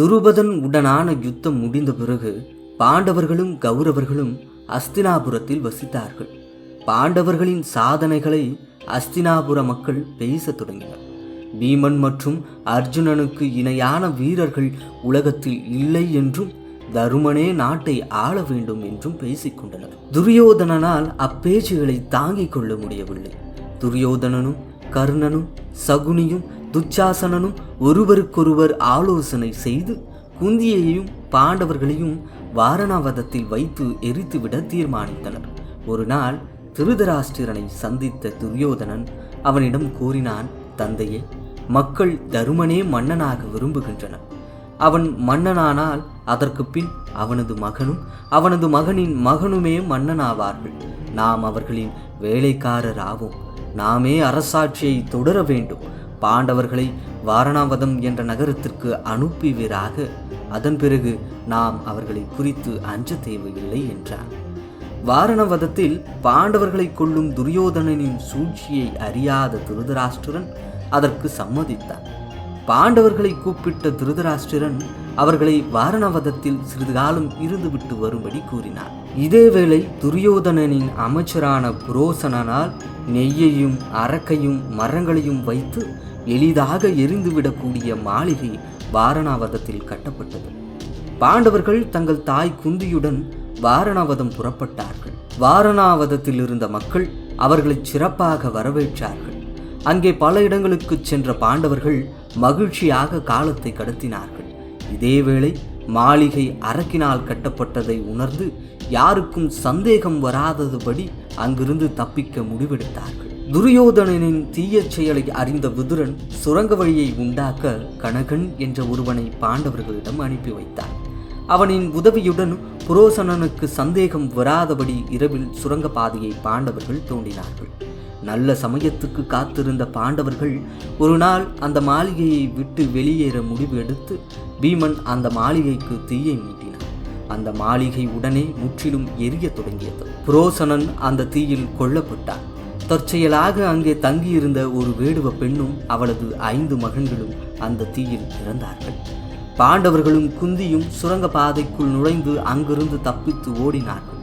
துருபதன் உடனான யுத்தம் முடிந்த பிறகு பாண்டவர்களும் கௌரவர்களும் அஸ்தினாபுரத்தில் வசித்தார்கள். பாண்டவர்களின் சாதனைகளை அஸ்தினாபுர மக்கள் பேசத் தொடங்கினர். பீமன் மற்றும் அர்ஜுனனுக்கு இணையான வீரர்கள் உலகத்தில் இல்லை என்றும் தருமனே நாட்டை ஆள வேண்டும் என்றும் பேசிக்கொண்டனர் துரியோதனனால் அப்பேச்சுகளை தாங்கிக் கொள்ள முடியவில்லை. துரியோதனனும் கர்ணனும் சகுனியும் துச்சாசனனும் ஒருவருக்கொருவர் ஆலோசனை செய்து குந்தியையும் பாண்டவர்களையும் வாரணாவதத்தில் வைத்து எரித்துவிட தீர்மானித்தனர். ஒரு நாள் திருதராஷ்டிரனை சந்தித்த துரியோதனன் அவனிடம் கூறினான் தந்தையே மக்கள் தருமனே மன்னனாக விரும்புகின்றனர். அவன் மன்னனானால் அதற்கு பின் அவனது மகனும் அவனது மகனின் மகனுமே மன்னனாவார்கள். நாம் அவர்களின் வேலைக்காரர் ஆவோம் நாமே அரசாட்சியை தொடர வேண்டும். பாண்டவர்களை வாரணாவதம் என்ற நகரத்திற்கு அனுப்பிவராக. அதன் பிறகு நாம் அவர்களை குறித்து அஞ்ச தேவையில்லை என்றான். வாரணவதத்தில் பாண்டவர்களை கொள்ளும் துரியோதனனின் சூழ்ச்சியை அறியாத திருதராஷ்டிரன் அதற்கு சம்மதித்தான். பாண்டவர்களை கூப்பிட்ட திருதராஷ்டிரன் அவர்களை வாரணவதத்தில் சிறிது காலம் இருந்துவிட்டு வரும்படி கூறினார் இதேவேளை துரியோதனனின் அமைச்சரான புரோசனனால் நெய்யையும் அரக்கையும் மரங்களையும் வைத்து எளிதாக எரிந்துவிடக்கூடிய மாளிகை வாரணாவதத்தில் கட்டப்பட்டது. பாண்டவர்கள் தங்கள் தாய் குந்தியுடன் வாரணாவதம் புறப்பட்டார்கள். வாரணாவதத்தில் இருந்த மக்கள் அவர்களை சிறப்பாக வரவேற்றார்கள். அங்கே பல இடங்களுக்கு சென்ற பாண்டவர்கள் மகிழ்ச்சியாக காலத்தை கடத்தினார்கள். இதேவேளை மாளிகை அரக்கினால் கட்டப்பட்டதை உணர்ந்து யாருக்கும் சந்தேகம் வராததுபடி அங்கிருந்து தப்பிக்க முடிவெடுத்தார்கள். துரியோதனனின் தீயச் செயலை அறிந்த விதுரன் சுரங்க வழியை உண்டாக்க கனகன் என்ற ஒருவனை பாண்டவர்களிடம் அனுப்பி வைத்தார். அவனின் உதவியுடன் புரோசனனுக்கு சந்தேகம் வராதபடி இரவில் சுரங்க பாதையை பாண்டவர்கள் தோண்டினார்கள். நல்ல சமயத்துக்கு காத்திருந்த பாண்டவர்கள் ஒரு நாள் அந்த மாளிகையை விட்டு வெளியேற முடிவு எடுத்து பீமன் அந்த மாளிகைக்கு தீயை மீட்டினான் அந்த மாளிகை உடனே முற்றிலும் எரிய தொடங்கியது. புரோசனன் அந்த தீயில் கொல்லப்பட்டான். தற்செயலாக அங்கே தங்கியிருந்த ஒரு வேடுவ பெண்ணும் அவளது ஐந்து மகன்களும் அந்த தீயில் இறந்தார்கள். பாண்டவர்களும் குந்தியும் சுரங்க பாதைக்குள் நுழைந்து அங்கிருந்து தப்பித்து ஓடினார்கள்.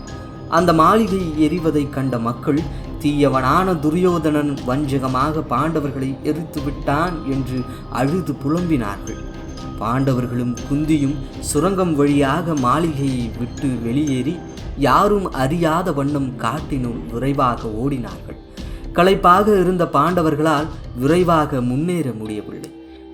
அந்த மாளிகை எரிவதைக் கண்ட மக்கள் தீயவனான துரியோதனன் வஞ்சகமாக பாண்டவர்களை எரித்து விட்டான் என்று அழுது புலம்பினார்கள். பாண்டவர்களும் குந்தியும் சுரங்கம் வழியாக மாளிகையை விட்டு வெளியேறி யாரும் அறியாத வண்ணம் காட்டினுள் விரைவாக ஓடினார்கள். களைப்பாக இருந்த பாண்டவர்களால் விரைவாக முன்னேற முடியவில்லை.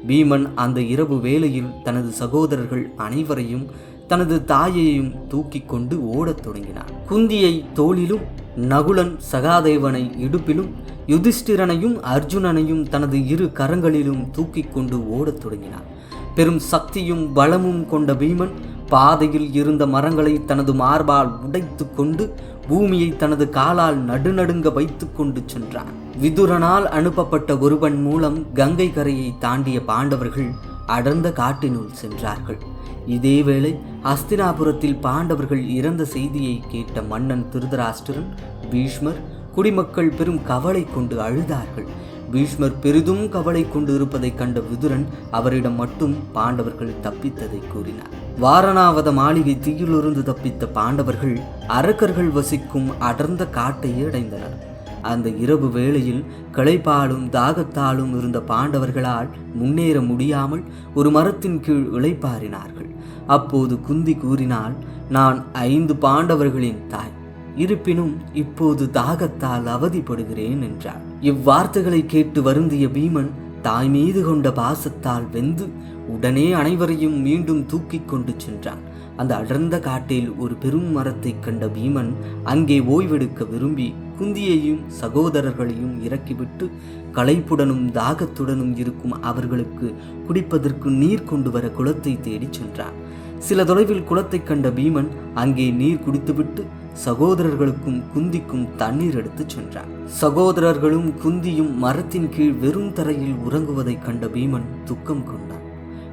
பீமன் அந்த இரவு வேளையில் தனது சகோதரர்கள் அனைவரையும் தனது தாயையும் தூக்கி கொண்டு ஓடத் தொடங்கினான் குந்தியை தோளிலும் நகுலன் சகாதேவனை இடுப்பிலும் யுதிஷ்டிரனையும் அர்ஜுனனையும் தனது இரு கரங்களிலும் தூக்கி கொண்டு ஓடத் தொடங்கினான் பெரும் சக்தியும் பலமும் கொண்ட பீமன் பாதையில் இருந்த மரங்களை தனது மார்பால் உடைத்து கொண்டு பூமியை தனது காலால் நடுநடுங்க வைத்து கொண்டு சென்றான். விதுரனால் அனுப்பப்பட்ட ஒருவன் மூலம் கங்கை கரையை தாண்டிய பாண்டவர்கள் அடர்ந்த காட்டினுள் சென்றார்கள். இதேவேளை அஸ்தினாபுரத்தில் பாண்டவர்கள் இறந்த செய்தியை கேட்ட மன்னன் திருதராஷ்டிரன் பீஷ்மர் குடிமக்கள் பெரும் கவலை கொண்டு அழுதார்கள். பீஷ்மர் பெரிதும் கவலை கொண்டு இருப்பதைக் கண்ட விதுரன் அவரிடம் மட்டும் பாண்டவர்கள் தப்பித்ததை கூறினார். வாரணாவத மாளிகை தீயிலிருந்து தப்பித்த பாண்டவர்கள் அரக்கர்கள் வசிக்கும் அடர்ந்த காட்டை அடைந்தனர். அந்த இரவு வேளையில் களைப்பாலும் தாகத்தாலும் இருந்த பாண்டவர்களால் முன்னேற முடியாமல் ஒரு மரத்தின் கீழ் இளைப்பாறினார்கள். அப்போது குந்தி கூறினால் நான் ஐந்து பாண்டவர்களின் தாய். இருப்பினும் இப்போது தாகத்தால் அவதிப்படுகிறேன் என்றார். இவ்வார்த்தைகளை கேட்டு வருந்திய பீமன் தாய் மீது கொண்ட பாசத்தால் வெந்து உடனே அனைவரையும் மீண்டும் தூக்கிக் கொண்டு சென்றான். அந்த அடர்ந்த காட்டில் ஒரு பெரும் மரத்தைக் கண்ட பீமன் அங்கே ஓய்வெடுக்க விரும்பி குந்தியையும் சகோதரர்களையும் இறக்கிவிட்டு களைப்புடனும் தாகத்துடனும் இருக்கும் அவர்களுக்கு குடிப்பதற்கு நீர் கொண்டு வர குளத்தை தேடிச் சென்றான். சில தொலைவில் குளத்தைக் கண்ட பீமன் அங்கே நீர் குடித்துவிட்டு சகோதரர்களுக்கும் குந்திக்கும் தண்ணீர் எடுத்துச் சென்றான். சகோதரர்களும் குந்தியும் மரத்தின் கீழ் வெறும் தரையில் உறங்குவதைக் கண்ட பீமன் துக்கம் கொண்டான்.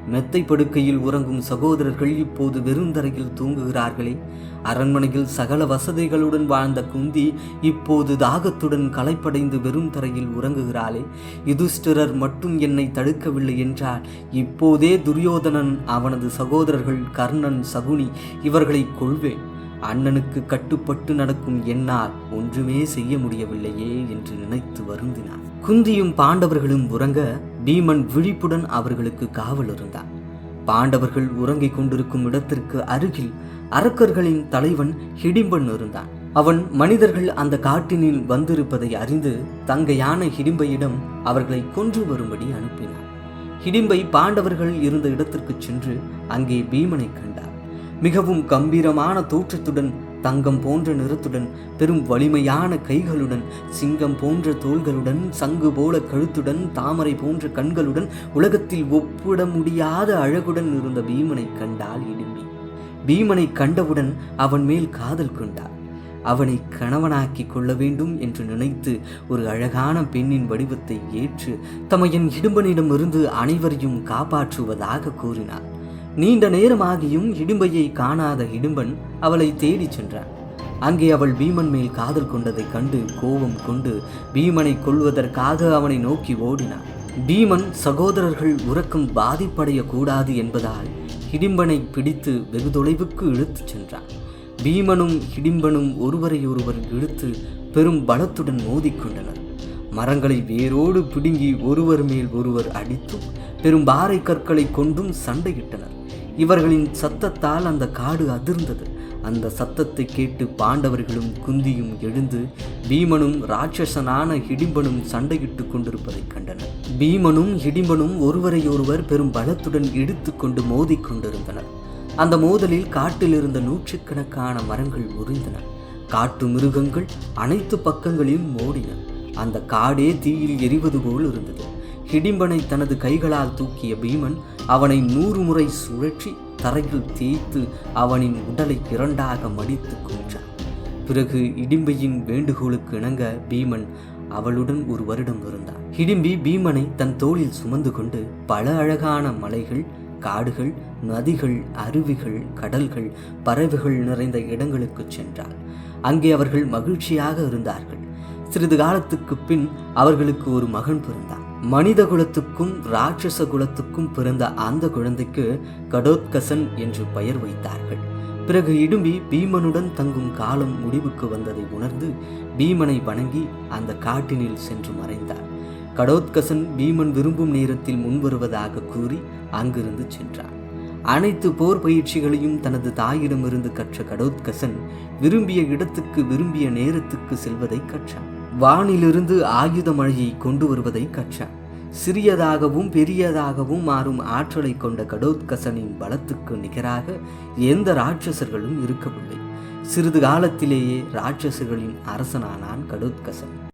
மெத்தை படுக்கையில் உறங்கும் சகோதரர்கள் இப்போது வெறுந்தரையில் தூங்குகிறார்களே. அரண்மனையில் சகல வசதிகளுடன் வாழ்ந்த குந்தி இப்போது தாகத்துடன் களைப்படைந்து வெறும் தரையில் உறங்குகிறாளே. யுதிஷ்டிரர் மட்டும் என்னை தடுக்கவில்லை என்றால் இப்போதே துரியோதனன் அவனது சகோதரர்கள் கர்ணன் சகுனி இவர்களை கொள்வேன் அண்ணனுக்கு கட்டுப்பட்டு நடக்கும் என்னால் ஒன்றுமே செய்ய முடியவில்லையே என்று நினைத்து வருந்தினான். குந்தியும் பாண்டவர்களும் உறங்க பீமன் விழிப்புடன் அவர்களுக்கு காவல் இருந்தான். பாண்டவர்கள் உறங்கிக் கொண்டிருக்கும் இடத்திற்கு அருகில் அரக்கர்களின் தலைவன் ஹிடிம்பன் இருந்தான். அவன் மனிதர்கள் அந்த காட்டினில் வந்திருப்பதை அறிந்து தங்கையான ஹிடிம்பையிடம் அவர்களை கொன்று வரும்படி அனுப்பினான். ஹிடிம்பை பாண்டவர்கள் இருந்த இடத்திற்கு சென்று அங்கே பீமனை கண்டார். மிகவும் கம்பீரமான தோற்றத்துடன் தங்கம் போன்ற நிறத்துடன் பெரும் வலிமையான கைகளுடன் சிங்கம் போன்ற தோள்களுடன் சங்கு போல கழுத்துடன் தாமரை போன்ற கண்களுடன் உலகத்தில் ஒப்பிட முடியாத அழகுடன் இருந்த பீமனை கண்டால் இடும்பி. பீமனை கண்டவுடன் அவன் மேல் காதல் கொண்டாள். அவனை கணவனாக்கி கொள்ள வேண்டும் என்று நினைத்து ஒரு அழகான பெண்ணின் வடிவத்தை ஏற்று தமையன் இடும்பனிடமிருந்து அனைவரையும் காப்பாற்றுவதாக கூறினார் நீண்ட நேரமாகியும் இடும்பையை காணாத இடும்பன் அவளை தேடிச் சென்றான். அங்கே அவள் பீமன் மேல் காதல் கொண்டதைக் கண்டு கோபம் கொண்டு பீமனை கொள்வதற்காக அவனை நோக்கி ஓடினான். பீமன் சகோதரர்கள் உறக்கம் பாதிப்படைய கூடாது என்பதால் ஹிடிம்பனை பிடித்து வெகு தொலைவுக்கு இழுத்துச் சென்றான். பீமனும் ஹிடிம்பனும் ஒருவரையொருவர் இழுத்து பெரும் பலத்துடன் மோதிக்கொண்டனர் மரங்களை வேரோடு பிடுங்கி ஒருவர் மேல் ஒருவர் அடித்தும் பெரும் பாறை கற்களை கொண்டும் சண்டையிட்டனர். இவர்களின் சத்தத்தால் அந்த காடு அதிர்ந்தது. அந்த சத்தத்தை கேட்டு பாண்டவர்களும் குந்தியும் எழுந்து பீமனும் ராட்சசனான ஹிடிம்பனும் சண்டையிட்டு கொண்டிருப்பதைக் கண்டனர். பீமனும் ஹிடிம்பனும் ஒருவரையொருவர் பெரும் பலத்துடன் இழுத்து கொண்டு மோதிக் கொண்டிருந்தனர். அந்த மோதலில் காட்டில் இருந்த நூற்றுக்கணக்கான மரங்கள் முறிந்தன. காட்டு மிருகங்கள் அனைத்து பக்கங்களிலும் மோடின. அந்த காடே தீயில் எரிவது போல் இருந்தது. ஹிடிம்பனை தனது கைகளால் தூக்கிய பீமன் அவனை நூறு முறை சுழற்றி தரையில் தேய்த்து அவனின் உடலை இரண்டாக மடித்து கொன்றான். பிறகு இடிம்பையின் வேண்டுகோளுக்கு இணங்க பீமன் அவளுடன் ஒரு வருடம் இருந்தான். இடிம்பி பீமனை தன் தோளில் சுமந்து கொண்டு பல அழகான மலைகள் காடுகள் நதிகள் அருவிகள் கடல்கள் பறவைகள் நிறைந்த இடங்களுக்கு சென்றார் அங்கே அவர்கள் மகிழ்ச்சியாக இருந்தார்கள். சிறிது காலத்துக்கு பின் அவர்களுக்கு ஒரு மகன் பிறந்தான். மனித குலத்துக்கும் ராட்சச குலத்துக்கும் பிறந்த அந்த குழந்தைக்கு கடோத்கசன் என்று பெயர் வைத்தார்கள். பிறகு இடும்பி பீமனுடன் தங்கும் காலம் முடிவுக்கு வந்ததை உணர்ந்து பீமனை வணங்கி அந்த காட்டினில் சென்று மறைந்தார். கடோத்கசன் பீமன் விரும்பும் நேரத்தில் முன்வருவதாக கூறி அங்கிருந்து சென்றான் அனைத்து போர் பயிற்சிகளையும் தனது தாயிடமிருந்து கற்ற கடோத்கசன் விரும்பிய இடத்துக்கு விரும்பிய நேரத்துக்கு செல்வதை கற்றான். வானிலிருந்து ஆயுத மழையை கொண்டு வருவதை கற்றான் சிறியதாகவும் பெரியதாகவும் மாறும் ஆற்றலை கொண்ட கடோத்கசனின் பலத்துக்கு நிகராக எந்த ராட்சசர்களும் இருக்கவில்லை. சிறிது காலத்திலேயே ராட்சசர்களின் அரசனானான் கடோத்கசன்.